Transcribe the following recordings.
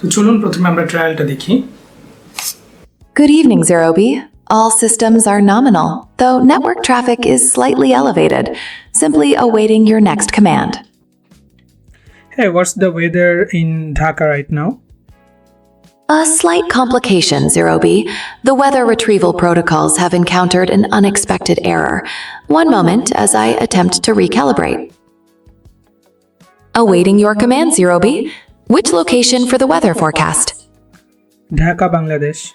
তো চলুন প্রথমে আমরা ট্রায়ালটা দেখি Good evening, Zerobi. All systems are nominal, though network traffic is slightly elevated, simply awaiting your next command. Hey, what's the weather in Dhaka right now? A slight complication, Zerobi. The weather retrieval protocols have encountered an unexpected error. One moment as I attempt to recalibrate. Awaiting your command, Zerobi. Which location for the weather forecast? Dhaka, Bangladesh.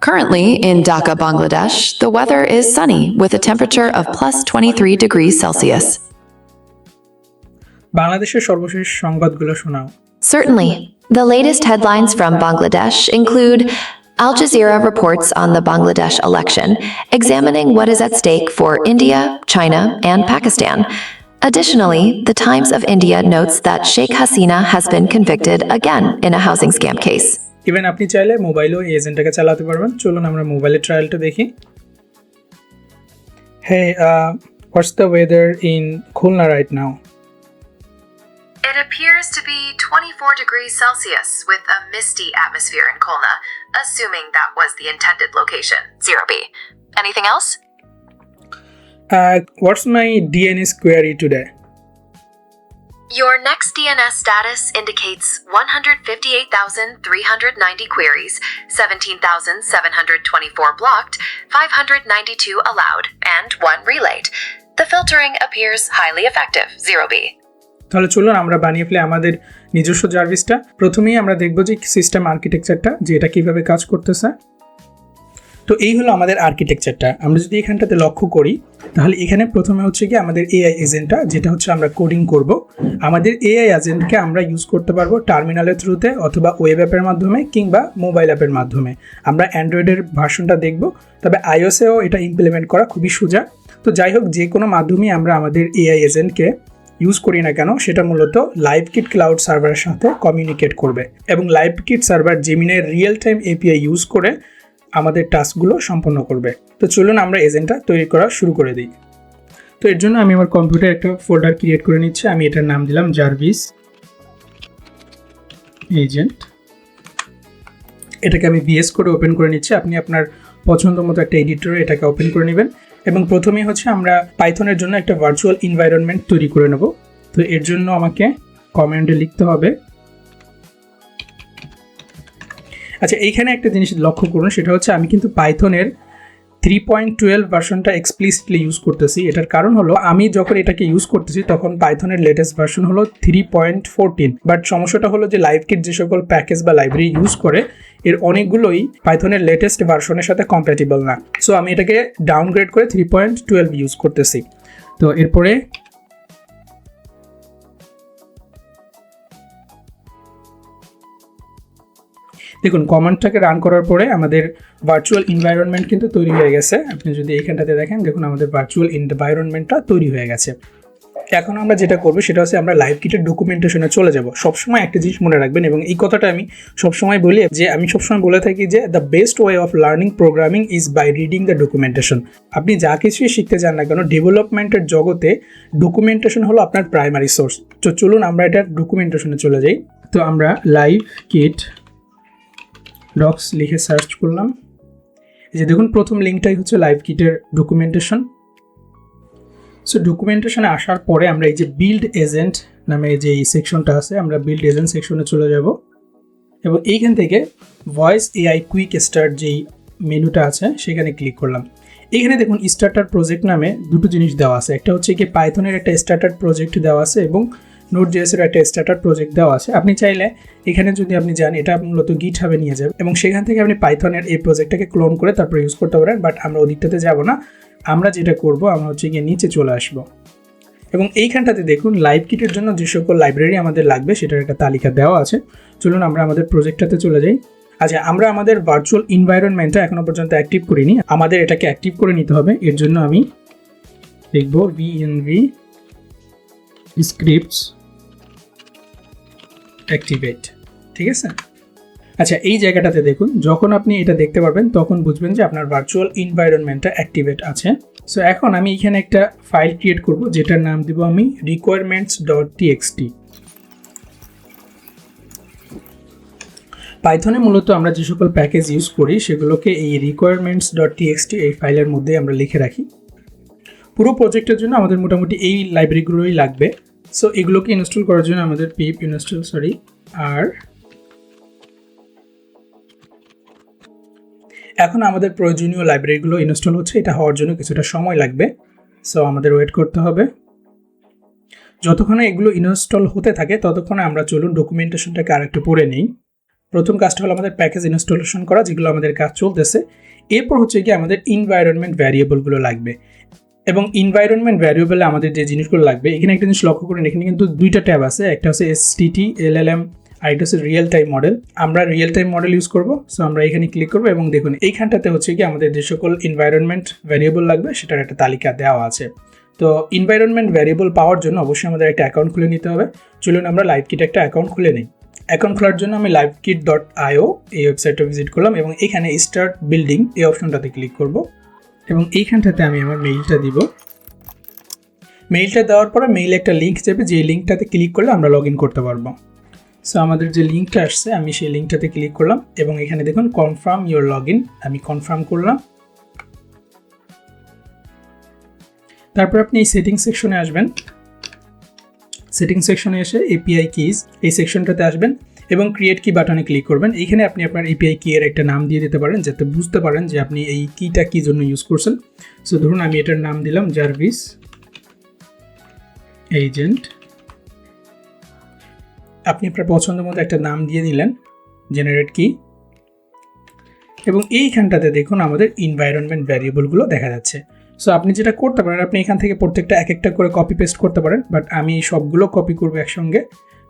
Currently, in Dhaka, Bangladesh, the weather is sunny with a temperature of plus 23 degrees Celsius. বাংলাদেশের সর্বশেষ সংবাদগুলো শোনাও Certainly. The latest headlines from Bangladesh include Al Jazeera reports on the Bangladesh election, examining what is at stake for India, China, and Pakistan. Additionally, the Times of India notes that Sheikh Hasina has been convicted again in a housing scam case. Even আপনি চাইলে মোবাইলেও এই এজেন্টটাকে চালাতে পারবেন চলুন আমরা মোবাইলের ট্রায়ালটা দেখি hey what's the weather in Khulna right now It appears to be 24 degrees Celsius with a misty atmosphere in Kolna, assuming that was the intended location. Zero B. Anything else? What's my DNS query today Your next DNS status indicates 158,390 queries, 17,724 blocked, 592 allowed, and 1 relayed. The filtering appears highly effective. Zero B. তাহলে চলুন আমরা বানিয়ে ফেলে আমাদের নিজস্ব জার্ভিসটা প্রথমেই আমরা দেখব যে সিস্টেম আর্কিটেকচারটা যে এটা কীভাবে কাজ করতেছে তো এই হলো আমাদের আর্কিটেকচারটা আমরা যদি এখানটাতে লক্ষ্য করি তাহলে এখানে প্রথমে হচ্ছে কি আমাদের এআই এজেন্টটা যেটা হচ্ছে আমরা কোডিং করব। আমাদের এআই এজেন্টকে আমরা ইউজ করতে পারব টার্মিনালের থ্রুতে অথবা ওয়েব অ্যাপের মাধ্যমে কিংবা মোবাইল অ্যাপের মাধ্যমে। আমরা অ্যান্ড্রয়েডের ভার্সনটা দেখব, তবে আইওসেও এটা ইমপ্লিমেন্ট করা খুবই সোজা। তো যাই হোক, যে কোনো মাধ্যমেই আমরা আমাদের এআই এজেন্টকে ইউজ করি না কেন, সেটা মূলত লাইভ কিট ক্লাউড সার্ভারের সাথে কমিউনিকেট করবে। এবং লাইভ কিট সার্ভার জেমিনের রিয়েল টাইম এপিআই ইউজ করে আমাদের টাস্কগুলো সম্পন্ন করবে। তো চলুন আমরা এজেন্টটা তৈরি করা শুরু করে দিই। তো এর জন্য আমি আমার কম্পিউটারে একটা ফোল্ডার ক্রিয়েট করে নিচ্ছি। আমি এটার নাম দিলাম জার্ভিস এজেন্ট এটাকে আমি বিএস করে ওপেন করে নিচ্ছি। আপনি আপনার পছন্দ মতো একটা এডিটরে এটাকে ওপেন করে নেবেন। এবং প্রথমেই হচ্ছে আমরা পাইথনের জন্য একটা ভার্চুয়াল এনভায়রনমেন্ট তৈরি করে নেব। তো এর জন্য আমাকে কমেন্টে লিখতে হবে। আচ্ছা এইখানে একটা জিনিস লক্ষ্য করুন, সেটা হচ্ছে আমি কিন্তু পাইথনের থ্রি পয়েন্ট টুয়েলভ ভার্সনটা এক্সপ্লিসিটলি ইউজ করতেছি। এটার কারণ হলো, আমি যখন এটাকে ইউজ করতেছি, তখন পাইথনের লেটেস্ট ভার্সন হলো থ্রি পয়েন্ট ফোরটিন বাট সমস্যাটা হলো যে লাইভ কিট যে সকল প্যাকেজ বা লাইব্রেরি ইউজ করে, এর অনেকগুলোই পাইথনের লেটেস্ট ভার্সনের সাথে কম্প্যাটিবল না। সো আমি এটাকে ডাউনগ্রেড করে থ্রি পয়েন্ট টুয়েলভ ইউজ করতেছি। তো এরপরে দেখুন কমান্ডটাকে রান করার পরে আমাদের ভার্চুয়াল এনভায়রনমেন্ট কিন্তু তৈরি হয়ে গেছে। আপনি যদি এইখানটাতে দেখেন, দেখুন আমাদের ভার্চুয়াল এনভায়রনমেন্টটা তৈরি হয়ে গেছে। এখন আমরা যেটা করব, সেটা হচ্ছে আমরা লাইভ কিটের ডকুমেন্টেশনে চলে যাব। সবসময় একটা জিনিস মনে রাখবেন এবং এই কথাটা আমি সবসময় বলি যে, আমি সবসময় বলে থাকি যে the best way of learning programming is by reading the documentation আপনি যা কিছুই শিখতে চান না কেন ডেভেলপমেন্টের জগতে ডকুমেন্টেশন হলো আপনার প্রাইমারি সোর্স তো চলুন আমরা এটা ডকুমেন্টেশনে চলে যাই। তো আমরা লাইভ কিট ডক্স লিখে সার্চ করলাম। এই যে দেখুন, প্রথম লিঙ্কটাই হচ্ছে লাইভ কিটের ডকুমেন্টেশন সো ডকুমেন্টেশনে আসার পরে আমরা এই যে বিল্ড এজেন্ট নামে যে এই সেকশনটা আছে, আমরা বিল্ড এজেন্ট সেকশনে চলে যাব। এবং এইখান থেকে ভয়েস এআই কুইক স্টার্ট যেই মেনুটা আছে, সেখানে ক্লিক করলাম। এখানে দেখুন স্টার্টার প্রজেক্ট নামে দুটো জিনিস দেওয়া আছে। একটা হচ্ছে কি পাইথনের একটা স্টার্টার প্রজেক্ট দেওয়া আছে এবং নোট জেএসের একটা স্টার্টার প্রজেক্ট দেওয়া আছে। আপনি চাইলে এখানে যদি আপনি যান, এটা মূলত গিট হাবে নিয়ে যাবে এবং সেখান থেকে আপনি পাইথনের এই প্রজেক্টটাকে ক্লোন করে তারপর ইউজ করতে পারেন বাট আমরা ওদিকটাতে যাব না। আমরা যেটা করব, আমরা হচ্ছে গিয়ে নিচে চলে আসব। এবং এইখানটাতে দেখুন লাইভ কিটের জন্য যে সকল লাইব্রেরি আমাদের লাগবে, সেটার একটা তালিকা দেওয়া আছে। চলুন আমরা আমাদের প্রজেক্টটাতে চলে যাই। আচ্ছা আমরা আমাদের ভার্চুয়াল এনভায়রনমেন্টটা এখনও পর্যন্ত অ্যাক্টিভ করিনি। আমাদের এটাকে অ্যাক্টিভ করে নিতে হবে। এর জন্য আমি দেখব ভিএনভি স্ক্রিপ্টস অ্যাক্টিভেট ঠিক আছে? আচ্ছা এই জায়গাটাতে দেখুন, যখন আপনি এটা দেখতে পারবেন, তখন বুঝবেন যে আপনার ভার্চুয়াল এনভায়রনমেন্টটা অ্যাক্টিভেট আছে। সো এখন আমি এখানে একটা ফাইল ক্রিয়েট করব, যেটার নাম দিব আমি রিকোয়ারমেন্টস ডট টিএক্সটি পাইথনে মূলত আমরা যে সকল প্যাকেজ ইউজ করি, সেগুলোকে এই রিকোয়ারমেন্টস ডট টিএক্সটি এই ফাইলের মধ্যে আমরা লিখে রাখি। পুরো প্রজেক্টের জন্য আমাদের মোটামুটি এই লাইব্রেরিগুলোই লাগবে। সো এগুলোকে ইনস্টল করার জন্য আমাদের পিপ ইনস্টল সরি আর এখন আমাদের প্রয়োজনীয় লাইব্রেরিগুলো ইনস্টল হচ্ছে। এটা হওয়ার জন্য কিছুটা সময় লাগবে। সো আমাদের ওয়েট করতে হবে। যতক্ষণে এগুলো ইনস্টল হতে থাকে, ততক্ষণে আমরা চলুন ডকুমেন্টেশনটাকে আরেকটু পড়ে নিই। প্রথম কাজটা হলো আমাদের প্যাকেজ ইনস্টলেশন করা, যেগুলো আমাদের কাজ চলতেছে। এরপর হচ্ছে কি আমাদের ইনভায়রনমেন্ট ভ্যারিয়েবলগুলো লাগবে। এবং ইনভায়রনমেন্ট ভ্যারিয়েবলে আমাদের যে জিনিসগুলো লাগবে, এখানে একটা জিনিস লক্ষ্য করেন, এখানে কিন্তু দুইটা ট্যাব আছে। একটা হচ্ছে S TT L L M আর একটা হচ্ছে রিয়েল টাইম মডেল আমরা রিয়েল টাইম মডেল ইউজ করব সো আমরা এখানে ক্লিক করব এবং দেখুন, এইখানটাতে হচ্ছে কি আমাদের যে সকল ইনভায়রনমেন্ট ভ্যারিয়েবল লাগবে, সেটার একটা তালিকা দেওয়া আছে। তো ইনভায়রনমেন্ট ভ্যারিয়েবল পাওয়ার জন্য অবশ্যই আমাদের একটা অ্যাকাউন্ট খুলে নিতে হবে। চলুন আমরা লাইভ কিট একটা অ্যাকাউন্ট খুলে নিই। অ্যাকাউন্ট খোলার জন্য আমি লাইভ কিট ডট আইও এই ওয়েবসাইটটা ভিজিট করলাম এবং এখানে স্টার্ট বিল্ডিং এই অপশনটাতে ক্লিক করব। এবং এইখানটাতে আমি আমার মেইলটা দিব। মেইলটা দেওয়ার পরে মেইলে একটা লিঙ্ক যাবে যে লিঙ্কটাতে ক্লিক করলে আমরা লগ ইন করতে পারব। সো আমাদের যে লিঙ্কটা আসছে, আমি সেই লিঙ্কটাতে ক্লিক করলাম এবং এখানে দেখুন কনফার্ম ইওর লগ ইন আমি কনফার্ম করলাম। তারপর আপনি এই সেটিং সেকশনে আসবেন। সেটিং সেকশনে এসে এপিআই কিজ এই সেকশনটাতে আসবেন। এবং ক্রিয়েট কি বাটনে ক্লিক করবেন। এইখানে আপনি আপনার এপিআই কি এর একটা নাম দিয়ে দিতে পারেন যাতে বুঝতে পারেন যে আপনি এই কিটা কি জন্য ইউজ করছেন। সো ধরুন আমি এটার নাম দিলাম জার্ভিস এজেন্ট আপনি আপনার পছন্দ মতো একটা নাম দিয়ে দিলেন জেনারেট কি এবং এইখানটাতে দেখুন আমাদের ইনভায়রনমেন্ট ভ্যারিয়েবলগুলো দেখা যাচ্ছে। সো আপনি যেটা করতে পারেন, আপনি এখান থেকে প্রত্যেকটা এক একটা করে কপি পেস্ট করতে পারেন বাট আমি সবগুলো কপি করব একসঙ্গে।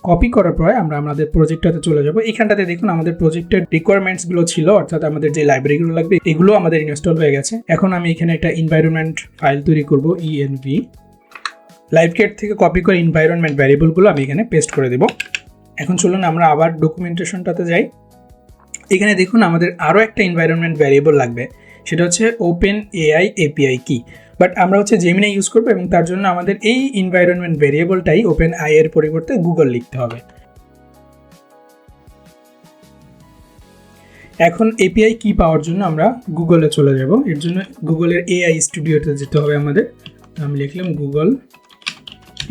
কপি করার পরে আমরা আমাদের প্রজেক্টটাতে চলে যাব। এখানটাতে দেখুন আমাদের প্রজেক্টের রিকোয়ারমেন্টসগুলো ছিল, অর্থাৎ আমাদের যে লাইব্রেরিগুলো লাগবে, এগুলো আমাদের ইনস্টল হয়ে গেছে। এখন আমি এখানে একটা এনভায়রনমেন্ট ফাইল তৈরি করব ইএনভি লাইভকেট থেকে কপি করে এনভায়রনমেন্ট ভ্যারিয়েবলগুলো আমি এখানে পেস্ট করে দেব। এখন চলুন আমরা আবার ডকুমেন্টেশনটাতে যাই। এখানে দেখুন আমাদের আরও একটা এনভায়রনমেন্ট ভ্যারিয়েবল লাগবে। সেটা হচ্ছে ওপেন এআই এপিআই কি বাট আমরা হচ্ছে জেমিনা ইউজ করব এবং তার জন্য আমাদের এই এনভায়রনমেন্ট ভেরিয়েবলটাই ওপেন আই এর পরিবর্তে গুগল লিখতে হবে। এখন এপিআই কি পাওয়ার জন্য আমরা গুগলে চলে যাব। এর জন্য গুগলের এআই স্টুডিওতে যেতে হবে আমাদের। আমি লিখলাম গুগল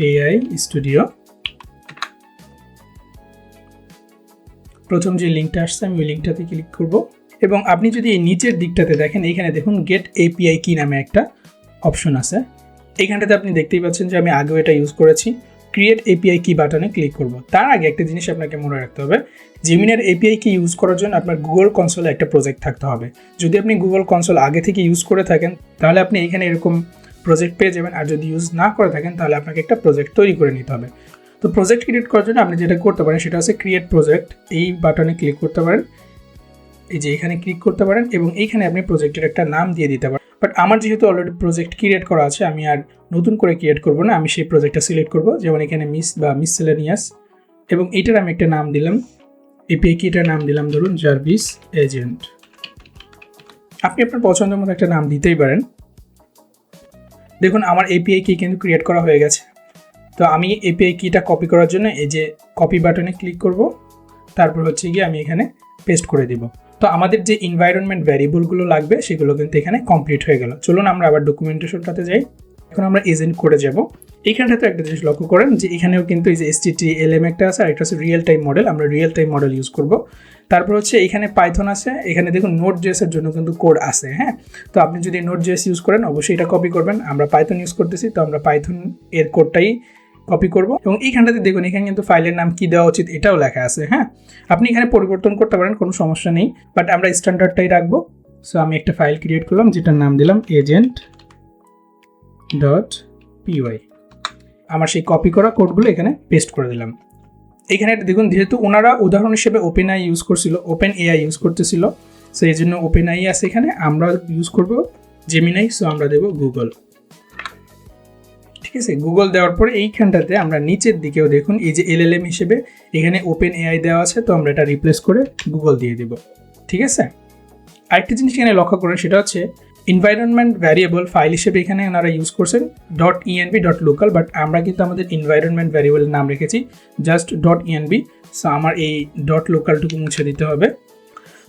এআই স্টুডিও প্রথম যে লিঙ্কটা আসছে, আমি ওই লিঙ্কটাতে ক্লিক করব। এবং আপনি যদি এই নিচের দিকটাতে দেখেন, এইখানে দেখুন গেট এপিআই কি নামে একটা অপশন আছে। এইখানটাতে আপনি দেখতেই পাচ্ছেন যে আমি আগেও এটা ইউজ করেছি। ক্রিয়েট এপিআই কি বাটনে ক্লিক করব। তার আগে একটা জিনিস আপনাকে মনে রাখতে হবে জিমিনের এপিআই কি ইউজ করার জন্য আপনার গুগল কনসোলে একটা প্রজেক্ট থাকতে হবে। যদি আপনি গুগল কনসোল আগে থেকে ইউজ করে থাকেন, তাহলে আপনি এখানে এরকম প্রজেক্ট পেয়ে যাবেন। আর যদি ইউজ না করে থাকেন, তাহলে আপনাকে একটা প্রজেক্ট তৈরি করে নিতে হবে। তো প্রজেক্ট ক্রিয়েট করার জন্য আপনি যেটা করতে পারেন, সেটা হচ্ছে ক্রিয়েট প্রজেক্ট এই বাটনে ক্লিক করতে পারেন। এই যে এখানে ক্লিক করতে পারেন এবং এইখানে আপনি প্রজেক্টের একটা নাম দিয়ে দিতে পারেন। বাট আমার যেহেতু অলরেডি প্রজেক্ট ক্রিয়েট করা আছে, আমি আর নতুন করে ক্রিয়েট করব না, আমি সেই প্রজেক্টটা সিলেক্ট করব। যেমন এখানে মিস বা মিস মিসসেলেনিয়াস এবং এইটার আমি একটা নাম দিলাম। এপিআই কিটার নাম দিলাম ধরুন জার্ভিস এজেন্ট আপনি আপনার পছন্দ মতো একটা নাম দিতেই পারেন। দেখুন, আমার এপিআই কি কিন্তু ক্রিয়েট করা হয়ে গেছে। তো আমি এপিআই কিটা কপি করার জন্য এই যে কপি বাটনে ক্লিক করব। তারপর হচ্ছে গিয়ে আমি এখানে পেস্ট করে দিব। তো আমাদের যে এনভায়রনমেন্ট ভ্যারিয়েবলগুলো লাগবে, সেগুলো কিন্তু এখানে কমপ্লিট হয়ে গেল। চলুন আমরা আবার ডকুমেন্টেশনটাতে যাই। এখন আমরা এজেন্ট করে যাব। এইখানটাতে একটা জিনিস লক্ষ্য করেন যে এখানেও কিন্তু এই যে এস এসটিটি এলএম একটা আছে আর একটা হচ্ছে রিয়েল টাইম মডেল আমরা রিয়েল টাইম মডেল ইউজ করব। তারপর হচ্ছে এখানে পাইথন আছে, এখানে দেখুন নোট জেসের জন্য কিন্তু কোড আছে হ্যাঁ? তো আপনি যদি নোট জেস ইউজ করেন, অবশ্যই এটা কপি করবেন। আমরা পাইথন ইউজ করতেছি, তো আমরা পাইথন এর কোডটাই কপি করব। এবং এইখানটাতে দেখুন, এখানে কিন্তু ফাইলের নাম কি দেওয়া উচিত, এটাও লেখা আছে হ্যাঁ? আপনি এখানে পরিবর্তন করতে পারেন, কোনো সমস্যা নেই। বাট আমরা স্ট্যান্ডার্ডটাই রাখব। সো আমি একটা ফাইল ক্রিয়েট করলাম, যেটার নাম দিলাম এজেন্ট ডট পিওয়াই আমার সেই কপি করা কোডগুলো এখানে পেস্ট করে দিলাম। এখানে একটা দেখুন, যেহেতু ওনারা উদাহরণ হিসেবে ওপেন আই ইউজ করছিল ওপেন এআই ইউজ করতেছিল সো এই জন্য ওপেন আই আছে এখানে, আমরা ইউজ করব জেমিনাই সো আমরা দেবো গুগল ঠিক আছে গুগল দেওয়ার পরে এইখানটাতে আমরা নিচের দিকেও দেখুন, এই যে এলএলএম হিসেবে এখানে ওপেন এআই দেওয়া আছে, তো আমরা এটা রিপ্লেস করে গুগল দিয়ে দিব। ঠিক আছে? আরেকটি জিনিস এখানে লক্ষ্য করেন, সেটা হচ্ছে এনভায়রনমেন্ট ভ্যারিয়েবল ফাইল হিসেবে এখানে ওনারা ইউজ করছেন dot env dot local but আমরা কিন্তু আমাদের এনভায়রনমেন্ট ভ্যারিয়েবলের নাম রেখেছি জাস্ট ডট ইএনবি সো আমার এই. ডট লোকালটুকু মুছে দিতে হবে।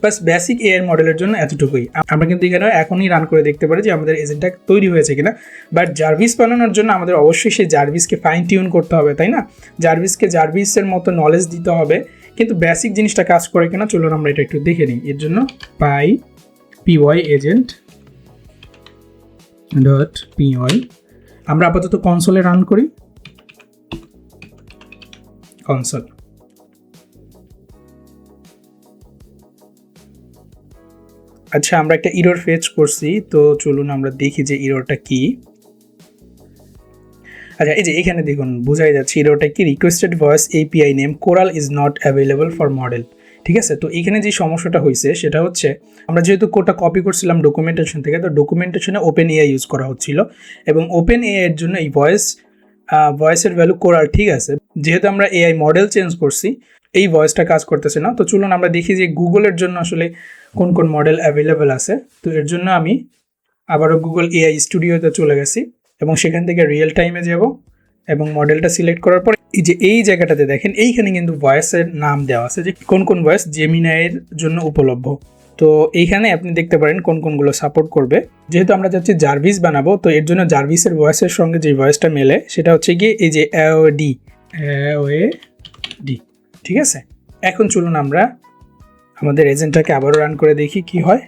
বাস বেসিক এআই মডেলের জন্য এতটুকুই। আমরা কিন্তু এখানে এখনই রান করে দেখতে পারি যে আমাদের এজেন্টটা তৈরি হয়েছে কিনা। বাট জার্ভিস বানানোর জন্য আমাদের অবশ্যই সেই জার্ভিসকে ফাইন টিউন করতে হবে, তাই না? জার্ভিসকে জার্ভিসের মতো নলেজ দিতে হবে। কিন্তু বেসিক জিনিসটা কাজ করে কিনা, চলুন আমরা এটা একটু দেখে নিই। এর জন্য পাই P Y agent dot P Y আমরা আপাতত কনসোলে রান করি। কনসোল আচ্ছা আমরা একটা ইরোর ফেচ করছি, তো চলুন আমরা দেখি যে ইরোরটা কি। আচ্ছা এই যে এখানে দেখুন, বোঝাই যাচ্ছে ইরোরটা কি requested voice API name coral is not available for model ঠিক আছে? তো এখানে যে সমস্যাটা হয়েছে সেটা হচ্ছে, আমরা যেহেতু কোডটা কপি করছিলাম ডকুমেন্টেশন থেকে, তো ডকুমেন্টেশনে ওপেন এআই ইউজ করা হচ্ছিল। এবং ওপেন এআই এর জন্য এই ভয়েস ভয়েসের ভ্যালু কোরাল ঠিক আছে? যেহেতু আমরা এআই মডেল চেঞ্জ করছি এই ভয়েসটা কাজ করতেছে না। তো চলুন আমরা দেখি যে গুগলের জন্য আসলে কোন কোন মডেল অ্যাভেলেবেল আছে। তো এর জন্য আমি আবারও গুগল এআই স্টুডিওতে চলে গেছি এবং সেখান থেকে রিয়েল টাইমে যাব এবং মডেলটা সিলেক্ট করার পর এই যে এই জায়গাটাতে দেখেন, এইখানে কিন্তু ভয়েসের নাম দেওয়া আছে যে কোন কোন ভয়েস জেমিনাইয়ের জন্য উপলব্ধ। তো এইখানে আপনি দেখতে পারেন কোন কোনগুলো সাপোর্ট করবে। যেহেতু আমরা যাচ্ছি জার্ভিস বানাবো, তো এর জন্য জার্ভিসের ভয়েসের সঙ্গে যে ভয়েসটা মেলে, সেটা হচ্ছে গিয়ে এই যে ডি ডি ঠিক আছে এখন চলুন আমরা আমাদের এজেন্টটাকে আবারও রান করে দেখি কি হয়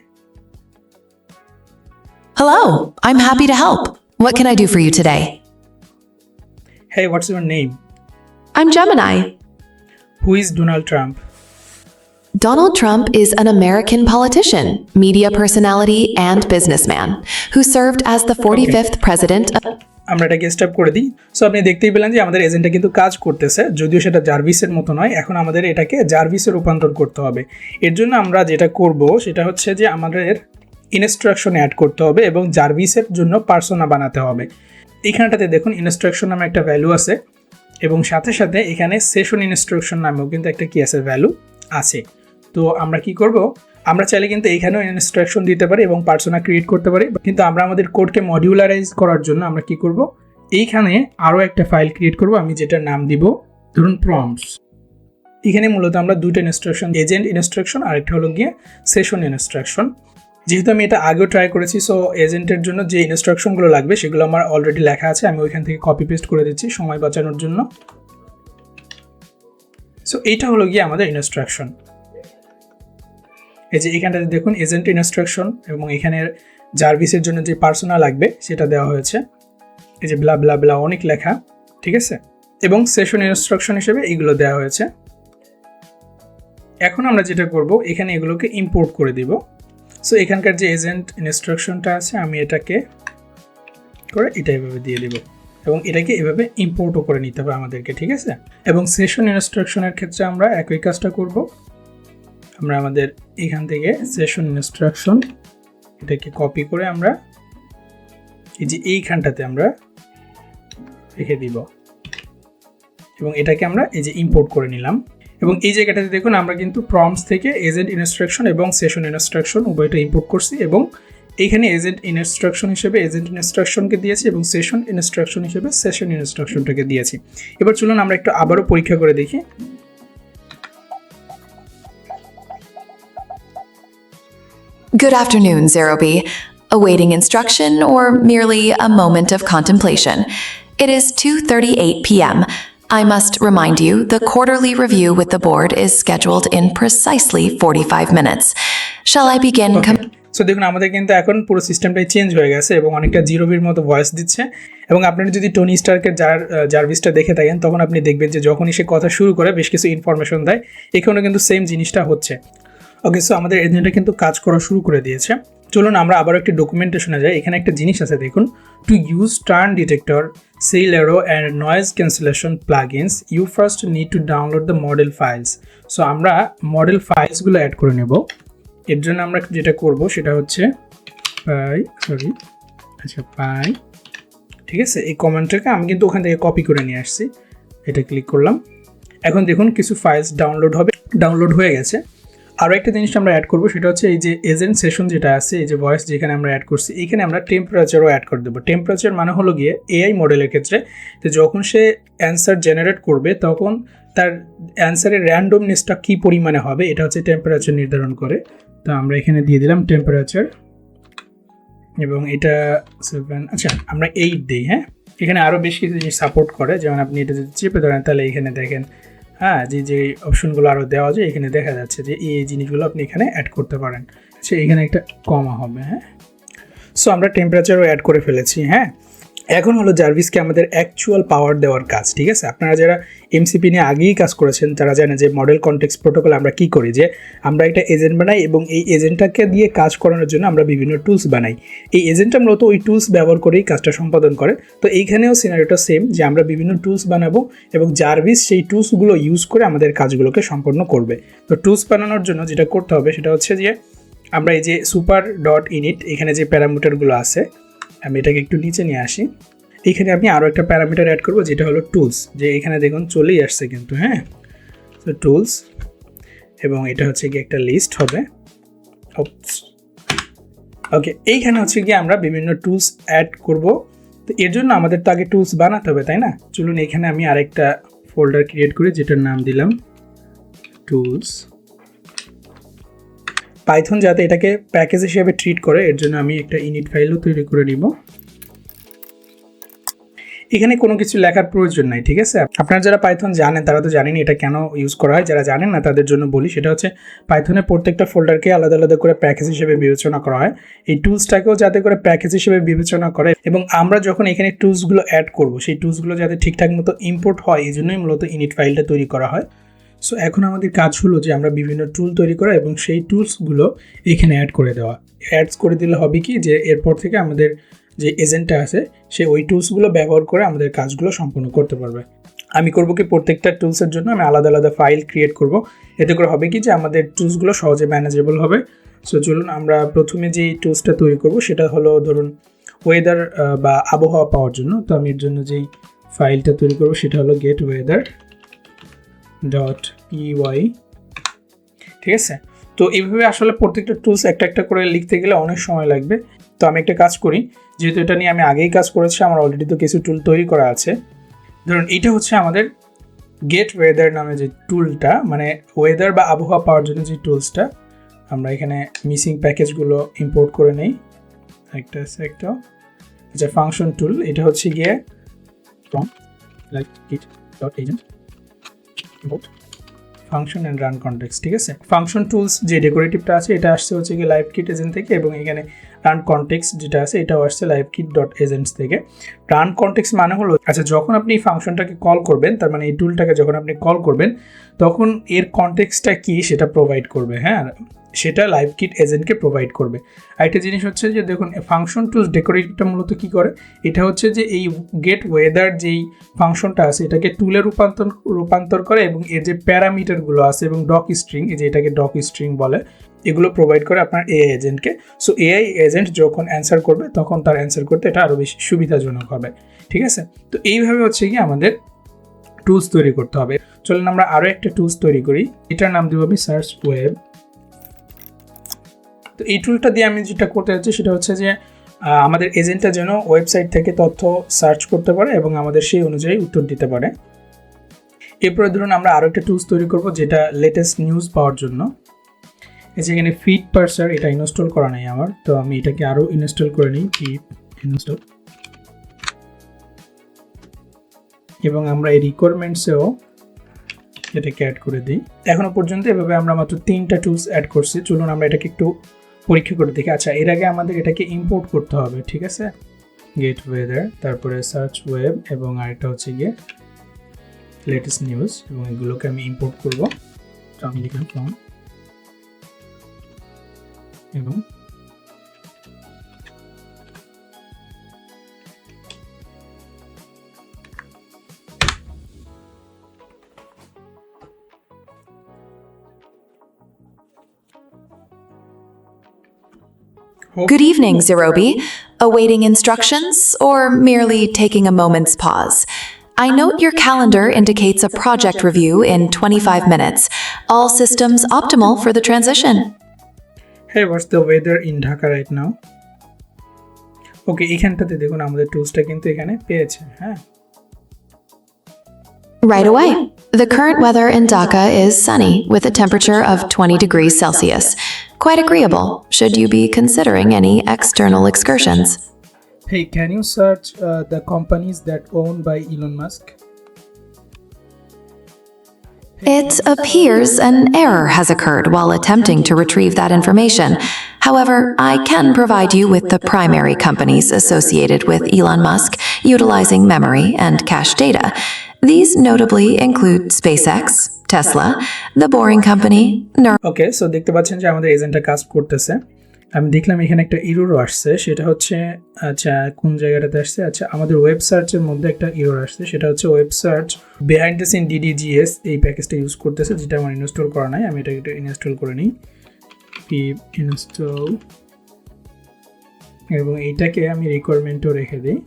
Hello, I'm happy to help. What can I do for you today? হ্যাঁ what's your name I'm Gemini. Who is Donald Trump Donald Trump is an American politician, media personality, and businessman who served as the 45th president of. আমরা এটাকে stop করে দিই। So আপনি দেখতেই পেলেন যে আমাদের এজেন্টটা কিন্তু কাজ করতেছে, যদিও সেটা জার্ভিসের মতো নয়, এখন আমাদের এটাকে জার্ভিসে রূপান্তর করতে হবে। এর জন্য আমরা যেটা করব, সেটা হচ্ছে যে আমাদের ইনস্ট্রাকশন অ্যাড করতে হবে এবং জার্ভিসের জন্য পার্সোনা বানাতে হবে। এইখানটাতে দেখুন ইনস্ট্রাকশন নামে একটা ভ্যালু আছে এবং সাথে সাথে এখানে সেশন ইনস্ট্রাকশন নামেও কিন্তু একটা কি আছে ভ্যালু আছে। তো আমরা কি করব? আমরা চাইলে কিন্তু এইখানেও ইনস্ট্রাকশন দিতে পারি এবং পার্সোনা ক্রিয়েট করতে পারি, কিন্তু আমরা আমাদের কোডকে মডিউলারাইজ করার জন্য আমরা কি করব? এইখানে আরও একটা ফাইল ক্রিয়েট করব, আমি যেটার নাম দিব, ধরুন প্রম্পস এখানে মূলত আমরা দুটো ইনস্ট্রাকশন এজেন্ট ইনস্ট্রাকশন আর একটা হলো গিয়ে সেশন ইনস্ট্রাকশন যেহেতু আমি এটা আগেও ট্রাই করেছি সো এজেন্টের জন্য যে ইনস্ট্রাকশনগুলো লাগবে, সেগুলো আমার অলরেডি লেখা আছে, আমি ওইখান থেকে কপি পেস্ট করে দিচ্ছি সময় বাঁচানোর জন্য। সো এইটা হলো গিয়ে আমাদের ইনস্ট্রাকশন এই যে এখানটাতে দেখুন এজেন্ট ইনস্ট্রাকশন এবং এখানে জার্ভিসের জন্য যে পার্সোনা লাগবে, সেটা দেওয়া হয়েছে। এই যে ব্লা ব্লা ব্লা অনেক লেখা, ঠিক আছে? এবং সেশন ইনস্ট্রাকশন হিসেবে এইগুলো দেওয়া হয়েছে। এখন আমরা যেটা করব, এখানে এগুলোকে ইম্পোর্ট করে দিব। সো এখানকার যে এজেন্ট ইনস্ট্রাকশনটা আছে, আমি এটাকে করে এটা এভাবে দিয়ে দিব। এবং এটাকে এভাবে ইম্পোর্টও করে নিতে হবে আমাদেরকে, ঠিক আছে? এবং সেশন ইনস্ট্রাকশনের ক্ষেত্রে আমরা একই কাজটা করব। আমরা আমাদের এখান থেকে সেশন ইনস্ট্রাকশন এটাকে কপি করে আমরা এই যে এইখানটাতে আমরা রেখে দিব। এবং এটাকে আমরা এই যে ইম্পোর্ট করে নিলাম। এবং এই জায়গাটাতে দেখুন আমরা কিন্তু প্রমস থেকে এজেন্ট ইনস্ট্রাকশন এবং সেশন ইনস্ট্রাকশন উভয়টা ইম্পোর্ট করছি এবং এইখানে এজেন্ট ইনস্ট্রাকশন হিসেবে এজেন্ট ইনস্ট্রাকশনকে দিয়েছি এবং সেশন ইনস্ট্রাকশন হিসেবে সেশন ইনস্ট্রাকশনটাকে দিয়েছি। এবার চলুন আমরা একটু আবারও পরীক্ষা করে দেখি। Good afternoon, Zero B. Awaiting instruction or merely a moment of contemplation. It is 2:38 p.m. I must remind you the quarterly review with the board is scheduled in precisely 45 minutes. Shall I begin? com- so দেখুন আমাদের কিন্তু এখন পুরো সিস্টেমটাই change হয়ে গেছে এবং অনেকটা zero বির মতো ভয়েস দিচ্ছে এবং আপনারা যদি টনি স্টারকে যার জার্ভিসটা দেখে থাকেন তখন আপনি দেখবেন যে যখনই সে কথা শুরু করে বেশ কিছু ইনফরমেশন দেয় এখানেও কিন্তু সেম জিনিসটা হচ্ছে ওকে সো আমাদের এজেন্টটা কিন্তু কাজ করা শুরু করে দিয়েছে। চলুন আমরা আবার একটি ডকুমেন্টেশনে যাই। এখানে একটা জিনিস আছে, দেখুন। To use turn detector Silero and noise cancellation plugins you first need to download the model files so আমরা মডেল ফাইলসগুলো অ্যাড করে নেব। এর জন্য আমরা যেটা করব সেটা হচ্ছে পাই সরি আচ্ছা পাই ঠিক আছে? এই কমেন্টটাকে আমি কিন্তু ওখান থেকে কপি করে নিয়ে আসছি। এটা ক্লিক করলাম। এখন দেখুন, কিছু ফাইলস ডাউনলোড হবে। ডাউনলোড হয়ে গেছে। আরও একটা জিনিস আমরা অ্যাড করব, সেটা হচ্ছে এই যে এজেন্ট সেশন যেটা আছে, এই যে ভয়েস যেখানে আমরা অ্যাড করছি এইখানে আমরা টেম্পারেচারও অ্যাড করে দেবো। টেম্পারেচার মানে হলো গিয়ে এআই মডেলের ক্ষেত্রে যে যখন সে অ্যান্সার জেনারেট করবে, তখন তার অ্যান্সারের র্যান্ডমনেসটা কী পরিমাণে হবে, এটা হচ্ছে টেম্পারেচার নির্ধারণ করে। তো আমরা এখানে দিয়ে দিলাম টেম্পারেচার এবং এটা সেভেন আচ্ছা আমরা এইট দিই হ্যাঁ? এখানে আরও বেশ কিছু জিনিস সাপোর্ট করে, যেমন আপনি এটা যদি চেপে ধরেন, তাহলে এখানে দেখেন হ্যাঁ যে যে অপশনগুলো আরও দেওয়া যায় এখানে দেখা যাচ্ছে যে, এই জিনিসগুলো আপনি এখানে অ্যাড করতে পারেন। আচ্ছা এখানে একটা কমা হবে হ্যাঁ? সো আমরা টেম্পারেচারও অ্যাড করে ফেলেছি হ্যাঁ? এখন হলো জার্ভিসকে আমাদের অ্যাকচুয়াল পাওয়ার দেওয়ার কাজ, ঠিক আছে? আপনারা যারা এমসিপি নিয়ে আগেই কাজ করেছেন, তারা জানেন যে মডেল কন্টেক্স প্রোটোকল আমরা কি করি, যে আমরা একটা এজেন্ট বানাই এবং এই এজেন্টটাকে দিয়ে কাজ করানোর জন্য আমরা বিভিন্ন টুলস বানাই। এই এজেন্টটা মূলত ওই টুলস ব্যবহার করেই কাজটা সম্পাদন করে। তো এইখানেও সিনারিটা সেম যে আমরা বিভিন্ন টুলস বানাবো এবং জার্ভিস সেই টুলসগুলো ইউজ করে আমাদের কাজগুলোকে সম্পন্ন করবে। তো টুলস বানানোর জন্য যেটা করতে হবে সেটা হচ্ছে যে আমরা এই যে সুপার ডট ইনিট এখানে যে প্যারামিটারগুলো আছে আমি এটাকে একটু নিচে নিয়ে আসি। এখানে আমি আরও একটা প্যারামিটার অ্যাড করব, যেটা হলো টুলস যে এখানে দেখুন চলেই আসছে কিন্তু হ্যাঁ? তো টুলস এবং এটা হচ্ছে কি একটা লিস্ট হবে। ওকে এইখানে হচ্ছে কি আমরা বিভিন্ন টুলস অ্যাড করব। তো এর জন্য আমাদের তো আগে টুলস বানাতে হবে, তাই না? চলুন এখানে আমি আরেকটা ফোল্ডার ক্রিয়েট করি, যেটার নাম দিলাম টুলস পাইথন যাতে এটাকে প্যাকেজ হিসেবে ট্রিট করে, এর জন্য আমি একটা ইনিট ফাইলও তৈরি করে নিব। এখানে কোনো কিছু লেখার প্রয়োজন নাই, ঠিক আছে? আপনারা যারা পাইথন জানেন, তারা তো জানেন এটা কেন ইউজ করা হয়। যারা জানেন না, তাদের জন্য বলি, সেটা হচ্ছে পাইথনের প্রত্যেকটা ফোল্ডারকে আলাদা আলাদা করে প্যাকেজ হিসেবে বিবেচনা করা হয়। এই টুলসটাকেও যাতে করে প্যাকেজ হিসেবে বিবেচনা করে এবং আমরা যখন এখানে টুলসগুলো অ্যাড করব, সেই টুলসগুলো যাতে ঠিকঠাক মতো ইম্পোর্ট হয়, এই জন্যই মূলত ইনিট ফাইলটা তৈরি করা হয়। সো এখন আমাদের কাজ হলো যে আমরা বিভিন্ন টুল তৈরি করা এবং সেই টুলসগুলো এখানে অ্যাড করে দেওয়া। অ্যাডস করে দিলে হবে কি যে এরপর থেকে আমাদের যে এজেন্টটা আছে, সে ওই টুলসগুলো ব্যবহার করে আমাদের কাজগুলো সম্পূর্ণ করতে পারবে। আমি করব কি প্রত্যেকটা টুলসের জন্য আমি আলাদা আলাদা ফাইল ক্রিয়েট করব। এতে করে হবে কি যে আমাদের টুলসগুলো সহজে ম্যানেজেবল হবে। সো চলুন আমরা প্রথমে যেই টুলসটা তৈরি করব, সেটা হলো ধরুন ওয়েদার বা আবহাওয়া পাওয়ার জন্য। তো আমি এর জন্য যেই ফাইলটা তৈরি করব, সেটা হলো গেট ওয়েদার ডট পিওয়াই ঠিক আছে? তো এইভাবে আসলে প্রত্যেকটা টুলস একটা একটা করে লিখতে গেলে অনেক সময় লাগবে। তো আমি একটা কাজ করি, যেহেতু এটা নিয়ে আমি আগেই কাজ করেছি, আমার অলরেডি তো কিছু টুল তৈরি করা আছে। ধরুন এটা হচ্ছে আমাদের গেট ওয়েদার নামে যে টুলটা মানে ওয়েদার বা আবহাওয়া পাওয়ার জন্য যে টুলসটা আমরা এখানে মিসিং প্যাকেজগুলো ইম্পোর্ট করে নেই। একটা একটা। আচ্ছা ফাংশন টুল এটা হচ্ছে গিয়ে like dot agent import function and run context ঠিক আছে? ফাংশন টুলস যে ডেকোরেটিভটা আছে, এটা আসছে হচ্ছে কি লাইভ কিট এজেন্ট থেকে এবং এখানে রান কন্টেক্স যেটা আছে, এটাও আসছে লাইভ কিট ডট এজেন্টস থেকে। রান কন্টেক্স মানে হলো আচ্ছা যখন আপনি ফাংশনটাকে কল করবেন, তার মানে এই টুলটাকে যখন আপনি কল করবেন, তখন এর কন্টেক্সটা কি সেটা প্রোভাইড করবে হ্যাঁ? সেটা লাইভ কিট এজেন্টকে প্রোভাইড করবে। আরেকটা জিনিস হচ্ছে যে, দেখুন ফাংশন টুলস ডেকোরেটিভটা মূলত কী করে? এটা হচ্ছে যে, এই গেট ওয়েদার যেই ফাংশনটা আছে, এটাকে টুলে রূপান্তর রূপান্তর করে এবং এর যে প্যারামিটারগুলো আছে এবং ডক স্ট্রিং এই যে এটাকে ডক স্ট্রিং বলে, এগুলো প্রোভাইড করে আপনার এআই এজেন্টকে সো এআই এজেন্ট যখন অ্যান্সার করবে, তখন তার অ্যান্সার করতে এটা আরও বেশি সুবিধাজনক হবে। ঠিক আছে? তো এইভাবে হচ্ছে কি আমাদের টুলস তৈরি করতে হবে। চলুন আমরা আরও একটা টুলস তৈরি করি। এটার নাম দেবো আমি সার্চ ওয়েব তো এই টুলটা দিয়ে আমি যেটা করতে যাচ্ছি সেটা হচ্ছে যে আমাদের এজেন্টটা যেন ওয়েবসাইট থেকে তথ্য সার্চ করতে পারে এবং আমাদের সেই অনুযায়ী উত্তর দিতে পারে। এরপরে ধরুন আমরা আরও একটা টুলস তৈরি করব যেটা লেটেস্ট নিউজ পাওয়ার জন্য। এই যে এখানে ফিড পার্সার এটা ইনস্টল করা নেই আমার, তো আমি এটাকে আরও ইনস্টল করে নিই ফিড ইনস্টল এবং আমরা এই রিকোয়ারমেন্টসেও এটাকে অ্যাড করে দিই। এখনও পর্যন্ত এভাবে আমরা মাত্র তিনটা টুলস অ্যাড করছি। চলুন আমরা এটাকে একটু পরীক্ষা করে দেখি। আচ্ছা এর আগে আমাদের এটাকে ইম্পোর্ট করতে হবে, ঠিক আছে? গেট ওয়েদার তারপরে সার্চ ওয়েব এবং আরেকটা হচ্ছে গিয়ে লেটেস্ট নিউজ এবং এগুলোকে আমি ইম্পোর্ট করব। আমি লিখলাম এবং Good evening, Zerobi. Awaiting instructions or merely taking a moment's pause? I note your calendar indicates a project review in 25 minutes. All systems optimal for the transition. hey what's the weather in Dhaka right now ওকে এখানটাতে দেখুন আমাদের টুলসটা কিন্তু এখানে পেয়েছে হ্যাঁ Right away. The current weather in Dhaka is sunny with a temperature of 20 degrees Celsius. Quite agreeable, should you be considering any external excursions. Hey, can you search uh, the companies that owned by Elon Musk? It appears an error has occurred while attempting to retrieve that information. However, I can provide you with the primary companies associated with Elon Musk utilizing memory and cache data. These notably include SpaceX, Tesla, The Boring Company. Okay so দেখতে পাচ্ছেন যে আমাদের এজেন্টটা কাজ করতেছে। আমি দেখলাম এখানে একটা ইরোরও আসছে সেটা হচ্ছে আচ্ছা কোন জায়গাটাতে আসছে? আচ্ছা আমাদের ওয়েব সার্চের মধ্যে একটা ইরোর আসছে সেটা হচ্ছে web search behind the scene DDGS এই প্যাকেজটা ইউজ করতেছে যেটা আমার ইনস্টল করা নাই আমি এটাকে ইনস্টল করে নিই। পিপ ইনস্টল এবং এইটাকে আমি রিকোয়ারমেন্টও রেখে দিই।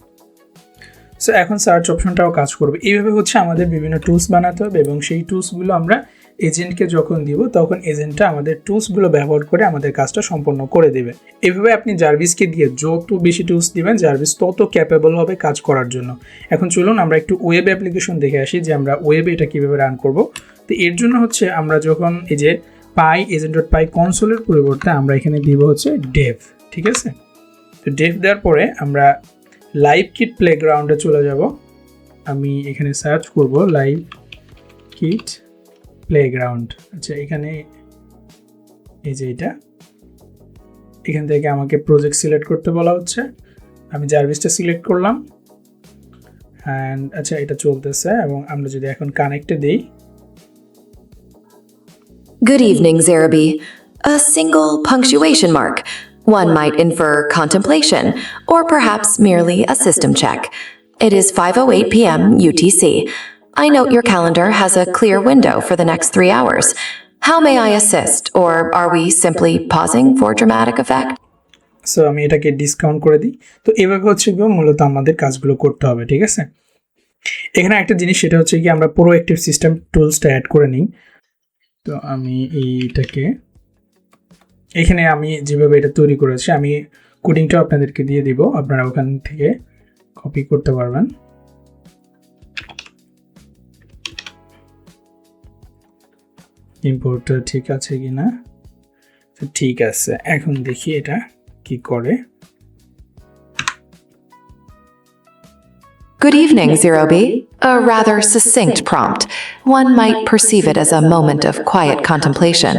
সো এখন সার্চ অপশনটাও কাজ করবে। এইভাবে হচ্ছে আমাদের বিভিন্ন টুলস বানাতে হবে এবং সেই টুলসগুলো আমরা এজেন্টকে যখন দিব, তখন এজেন্টটা আমাদের টুলসগুলো ব্যবহার করে আমাদের কাজটা সম্পন্ন করে দেবে। এভাবে আপনি জার্ভিসকে দিয়ে যত বেশি টুলস দিবেন জার্ভিস তত ক্যাপেবল হবে কাজ করার জন্য। এখন চলুন আমরা একটু ওয়েব অ্যাপ্লিকেশন দেখে আসি যে আমরা ওয়েবে এটা কীভাবে রান করব। তো এর জন্য হচ্ছে আমরা যখন এই যে পাই এজেন্ট ডট পাই কনসোলের পরিবর্তে আমরা এখানে দিব হচ্ছে ডেভ ঠিক আছে? তো ডেভ দেওয়ার পরে আমরা লাইভ কিট প্লেগ্রাউন্ডে চলে যাব। আমি এখানে সার্চ করব লাইভ কিট প্লেগ্রাউন্ড আচ্ছা এখানে এই যে এটা। এখান থেকে আমাকে প্রজেক্ট সিলেক্ট করতে বলা হচ্ছে। আমি জার্ভিসটা সিলেক্ট করলাম। অ্যান্ড আচ্ছা এটা চলতেছে এবং আমরা যদি এখন কানেক্টে দিই। Good evening, Zerabi. A single punctuation mark. One might infer contemplation, or perhaps merely a system check. It is 5:08 p.m. UTC. I note your calendar has a clear window for the next three hours. How may I assist, or are we simply pausing for dramatic effect? So আমি এটাকে discount করে দিই তো এভাবে হচ্ছে গিয়ে মূলত আমাদের কাজগুলো করতে হবে ঠিক আছে এখানে একটা জিনিস সেটা হচ্ছে কি আমরা পুরো অ্যাক্টিভ সিস্টেম টুলসটা অ্যাড করে নিই তো আমি এইটাকে এখানে আমি যেভাবে এটা তৈরি করেছি আমি কোডিংটাও আপনাদেরকে দিয়ে দিব আপনারা ওখান থেকে কপি করতে পারবেন ইম্পোর্টটা ঠিক আছে কি না ঠিক আছে এখন দেখি এটা কি করে Good evening, Zerobi. A rather succinct prompt. One might perceive it as a moment of quiet contemplation.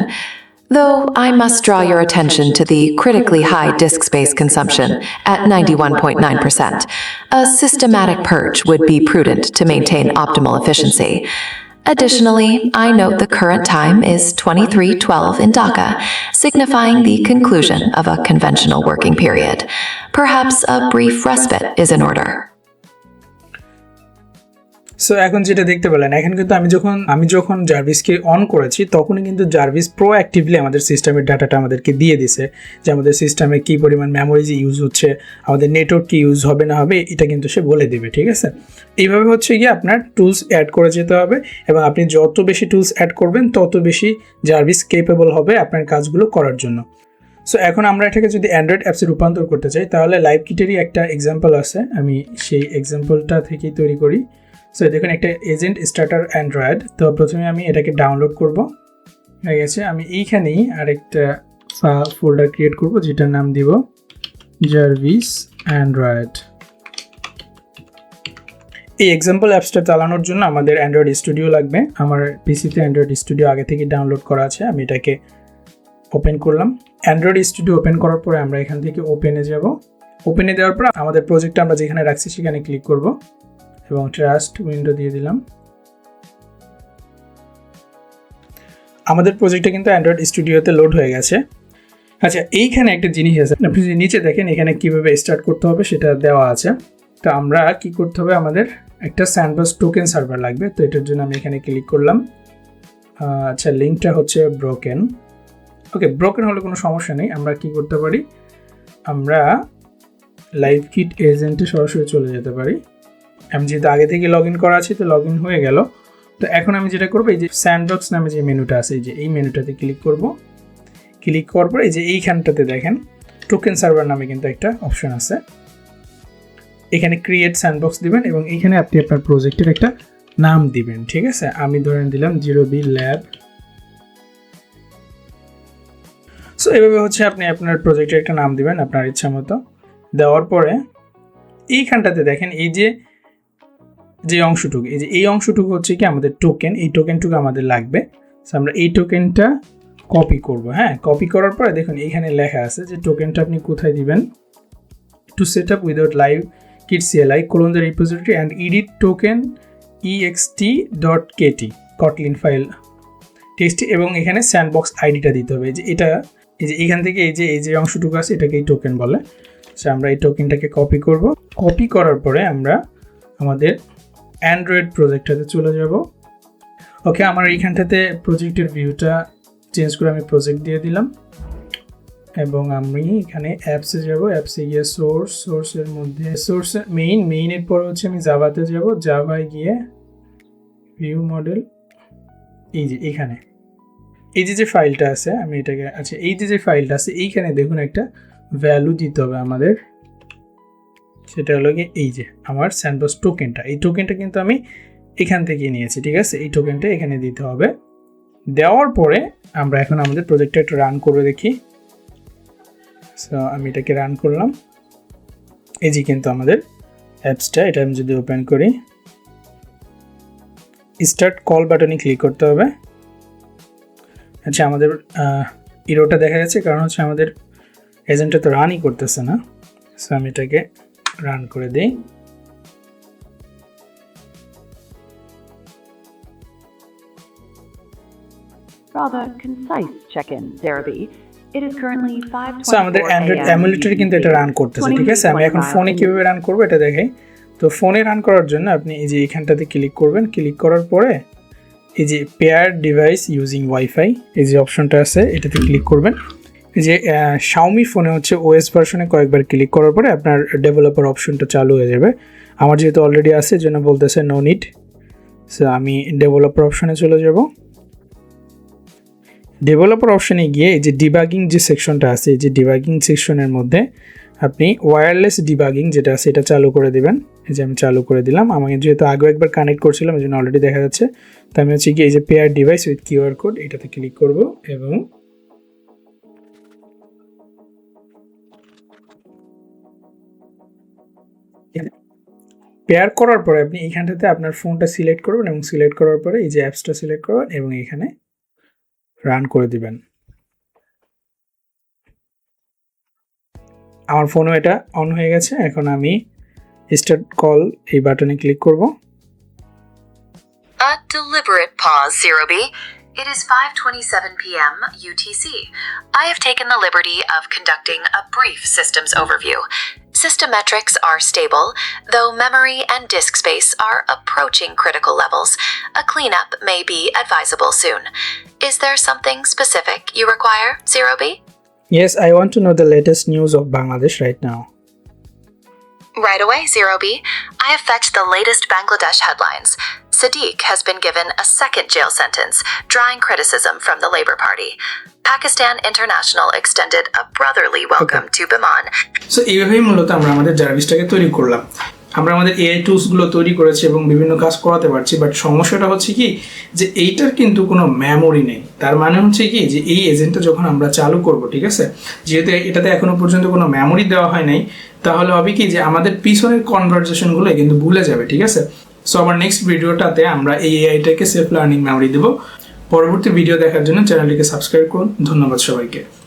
Though I must draw your attention to the critically high disk space consumption at 91.9%. A systematic purge would be prudent to maintain optimal efficiency. Additionally, I note the current time is 2312 in Dhaka, signifying the conclusion of a conventional working period. Perhaps a brief respite is in order. So এখন যেটা দেখতে পেলেন, এখন কিন্তু আমি যখন আমি যখন জার্ভিসকে অন করেছি, তখনই কিন্তু জার্ভিস প্রো অ্যাক্টিভলি আমাদের সিস্টেমের ডাটাটা আমাদেরকে দিয়ে দিছে যে আমাদের সিস্টেমে কী পরিমাণ মেমোরি ইউজ হচ্ছে, আমাদের নেটওয়ার্ক কি ইউজ হবে না হবে, এটা কিন্তু সে বলে দেবে, ঠিক আছে? এইভাবে হচ্ছে গিয়ে আপনার টুলস অ্যাড করে যেতে হবে এবং আপনি যত বেশি টুলস অ্যাড করবেন, তত বেশি জার্ভিস কেপেবল হবে আপনার কাজগুলো করার জন্য। সো এখন আমরা এটাকে যদি অ্যান্ড্রয়েড অ্যাপসে রূপান্তর করতে চাই, তাহলে লাইভ কিটেরই একটা এক্সাম্পল আছে, আমি সেই এক্সাম্পলটা থেকেই তৈরি করি। সো দেখুন, একটা এজেন্ট স্টার্টার অ্যান্ড্রয়েড তো প্রথমে আমি এটাকে ডাউনলোড করব। হয়ে গেছে, আমি এইখানেই আরেকটা ফোল্ডার ক্রিয়েট করব, যেটার নাম দিব জার্ভিস অ্যান্ড্রয়েড এই এক্সাম্পল অ্যাপসটা চালানোর জন্য আমাদের অ্যান্ড্রয়েড স্টুডিও লাগবে। আমার পিসিতে অ্যান্ড্রয়েড স্টুডিও আগে থেকে ডাউনলোড করা আছে, আমি এটাকে ওপেন করলাম। অ্যান্ড্রয়েড স্টুডিও ওপেন করার পরে আমরা এখান থেকে ওপেনে যাব। ওপেনে দেওয়ার পর আমাদের প্রজেক্টটা আমরা যেখানে রাখছি সেখানে ক্লিক করব। এবং ট্রাস্ট উইন্ডো দিয়ে দিলাম। আমাদের প্রজেক্টটা কিন্তু অ্যান্ড্রয়েড স্টুডিওতে লোড হয়ে গেছে। আচ্ছা এইখানে একটা জিনিস আছে। আপনি যদি নিচে দেখেন, এখানে কীভাবে স্টার্ট করতে হবে সেটা দেওয়া আছে। তো আমরা কি করতে হবে, আমাদের একটা স্যান্ডবক্স টোকেন সার্ভার লাগবে। তো এটার জন্য আমি এখানে ক্লিক করলাম। আচ্ছা লিঙ্কটা হচ্ছে ব্রোকেন ওকে ব্রোকেন হলে কোনো সমস্যা নেই। আমরা কি করতে পারি, আমরা লাইভ কিট এজেন্টে সরাসরি চলে যেতে পারি। আমি যেহেতু আগে থেকে লগ ইন করা আছে, তো লগ ইন হয়ে গেল। তো এখন আমি যেটা করব, এই যে স্যান্ডবক্স নামে যে মেনুটা আছে, এই যে এই মেনুটাতে ক্লিক করব। ক্লিক করার পর এই যে এইখানটাতে দেখেন টোকেন সার্ভার নামে কিন্তু একটা অপশন আছে। এখানে ক্রিয়েট স্যান্ডবক্স দিবেন এবং এইখানে আপনি আপনার প্রজেক্টের একটা নাম দিবেন, ঠিক আছে? আমি ধরেন দিলাম জিরো বি ল্যাব সো এভাবে হচ্ছে আপনি আপনার প্রজেক্টের একটা নাম দিবেন, আপনার ইচ্ছা মতো। দেওয়ার পরে এইখানটাতে দেখেন, এই যে যে অংশটুকু, এই যে এই অংশটুকু হচ্ছে কি আমাদের টোকেন এই টোকেনটুকু আমাদের লাগবে। So, আমরা এই টোকেনটা কপি করব হ্যাঁ? কপি করার পরে দেখুন, এইখানে লেখা আছে যে টোকেনটা আপনি কোথায় দিবেন? To set up without live kit CLI clone the repository and edit token EXT dot KT Kotlin file text এবং এখানে স্যান্ডবক্স আইডিটা দিতে হবে। যে এটা, এই যে এখান থেকে এই যে এই যে অংশটুকু আছে, এটাকে এই টোকেন বলে। সো আমরা এই টোকেনটাকে কপি করব। কপি করার পরে আমরা আমাদের অ্যান্ড্রয়েড প্রজেক্টটাতে চলে যাব। ওকে আমার এইখানটাতে প্রজেক্টের ভিউটা চেঞ্জ করে আমি প্রজেক্ট দিয়ে দিলাম। এবং আমি এখানে অ্যাপসে যাব অ্যাপসে গিয়ে সোর্স সোর্সের মধ্যে সোর্স মেইন মেইনের পর হচ্ছে আমি জাভাতে যাব। জাভায় গিয়ে ভিউ মডেল এই যে এখানে। এই যে যে ফাইলটা আছে, আমি এটাকে আচ্ছা এই যে যে ফাইলটা আছে, এইখানে দেখুন একটা ভ্যালু দিতে হবে আমাদের। সেটা হলো গিয়ে এই যে আমার স্যান্ডবক্স টোকেনটা এই টোকেনটা কিন্তু আমি এখান থেকে নিয়েছি, ঠিক আছে? এই টোকেনটা এখানে দিতে হবে। দেওয়ার পরে আমরা এখন আমাদের প্রজেক্টটা একটু রান করে দেখি। সো আমি এটাকে রান করলাম। এই যে কিন্তু আমাদের অ্যাপসটা এটা আমি যদি ওপেন করি। স্টার্ট কল বাটনে ক্লিক করতে হবে। আচ্ছা আমাদের ইরোটা দেখা যাচ্ছে, কারণ হচ্ছে আমাদের এজেন্টটা তো রানই করতেছে না। সো আমি এটাকে রান করে দিই। Rather concise check-in, Zerabi. It is currently 5:24 so আমাদের অ্যান্ড্রয়েড a.m. কিন্তু এটা রান করতেছে ঠিক আছে? আমি এখন ফোনে কীভাবে রান করব এটা দেখাই তো ফোনে রান করার জন্য আপনি এই যে এখানটাতে ক্লিক করবেন। ক্লিক করার পরে এই যে পেয়ার ডিভাইস ইউজিং ওয়াইফাই এই যে অপশনটা আছে এটাতে ক্লিক করবেন। যে শাওমি ফোনে হচ্ছে ওএস ভার্সনে কয়েকবার ক্লিক করার পরে আপনার ডেভেলপার অপশনটা চালু হয়ে যাবে। আমার যেহেতু অলরেডি আছে জন্য বলতেছে নো নিড সো আমি ডেভেলপার অপশনে চলে যাব। ডেভেলপার অপশনে গিয়ে এই যে ডিবাগিং যে সেকশনটা আছে, এই যে ডিবাগিং সেকশনের মধ্যে আপনি ওয়্যারলেস ডিবাগিং যেটা আছে, এটা চালু করে দিবেন। এই যে আমি চালু করে দিলাম। আমাকে যেহেতু আগেও একবার কানেক্ট করছিলাম, এই জন্য অলরেডি দেখা যাচ্ছে। তো আমি হচ্ছে কি এই যে pair device with QR code এটাতে ক্লিক করব এবং পেয়ার করার পরে আপনি এইখানটাতে আপনার ফোনটা সিলেক্ট করবেন এবং সিলেক্ট করার পরে এই যে অ্যাপসটা সিলেক্ট করবেন এবং এখানে রান করে দিবেন আমার ফোনও এটা অন হয়ে গেছে এখন আমি স্টার্ট কল এই বাটনে ক্লিক করব A deliberate pause, Zero B. It is 5:27 p.m. UTC. I have taken the liberty of conducting a brief systems overview. System metrics are stable, though memory and disk space are approaching critical levels. A cleanup may be advisable soon. Is there something specific you require, Zero B? Yes, I want to know the latest news of Bangladesh right now. Right away, Zero B. I have fetched the latest Bangladesh headlines. Sadiq has been given a second jail sentence, drawing criticism from the Labour Party. Pakistan International extended a brotherly welcome to Biman. So এইভাবেই মূলত আমরা আমাদের জার্ভিসটাকে তৈরি করলাম। আমরা আমাদের AI টুলসগুলো তৈরি করেছি এবং বিভিন্ন কাজ করাতে পারছি বাট সমস্যাটা হচ্ছে কি যে এইটার কিন্তু কোনো মেমোরি নেই। তার মানে হচ্ছে কি যে এই এজেন্টটা যখন আমরা চালু করব ঠিক আছে? যেহেতু এটাতে এখনও পর্যন্ত কোনো মেমোরি দেওয়া হয় নাই তাহলে হবে কি যে আমাদের পিছনের কনভারসেশনগুলো কিন্তু ভুলে যাবে ঠিক আছে? সো আমার নেক্সট ভিডিওটাতে আমরা এই এআইটাকে সেফ লার্নিং মেমোরি দেবো। পরবর্তী ভিডিও দেখার জন্য চ্যানেলটিকে সাবস্ক্রাইব করুন। ধন্যবাদ সবাইকে।